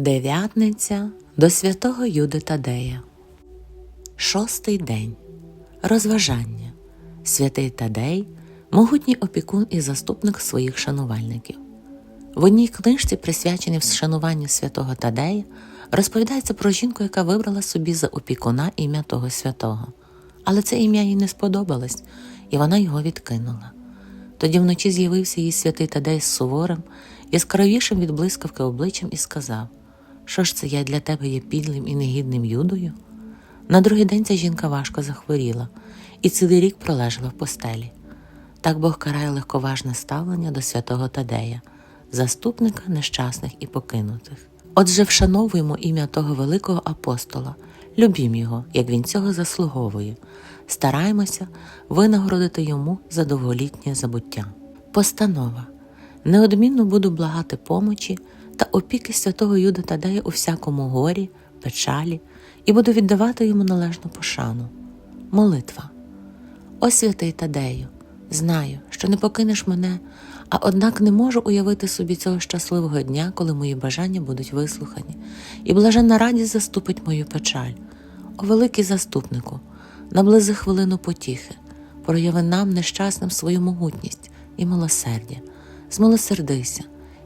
Дев'ятниця до святого Юди Тадея. Шостий день. Розважання. Святий Тадей, могутній опікун і заступник своїх шанувальників. В одній книжці, присвяченій вшануванню святого Тадея, розповідається про жінку, яка вибрала собі за опікуна ім'я того святого. Але це ім'я їй не сподобалось, і вона його відкинула. Тоді вночі з'явився їй святий Тадей з суворим, яскравішим від блискавки обличчям і сказав: Що ж це я для тебе є підлим і негідним юдою? На другий день ця жінка важко захворіла і цілий рік пролежала в постелі. Так Бог карає легковажне ставлення до святого Тадея, заступника нещасних і покинутих. Отже, вшановуємо ім'я того великого апостола, любім його, як він цього заслуговує, стараємося винагородити йому за довголітнє забуття. Постанова. Неодмінно буду благати помочі та опіки святого Юда Тадея у всякому горі, печалі, і буду віддавати йому належну пошану. Молитва. О святий Тадею, знаю, що не покинеш мене, а однак не можу уявити собі цього щасливого дня, коли мої бажання будуть вислухані, і блаженна радість заступить мою печаль. О великий заступнику, наблизи хвилину потіхи, прояви нам нещасним свою могутність і милосердя, змилосердися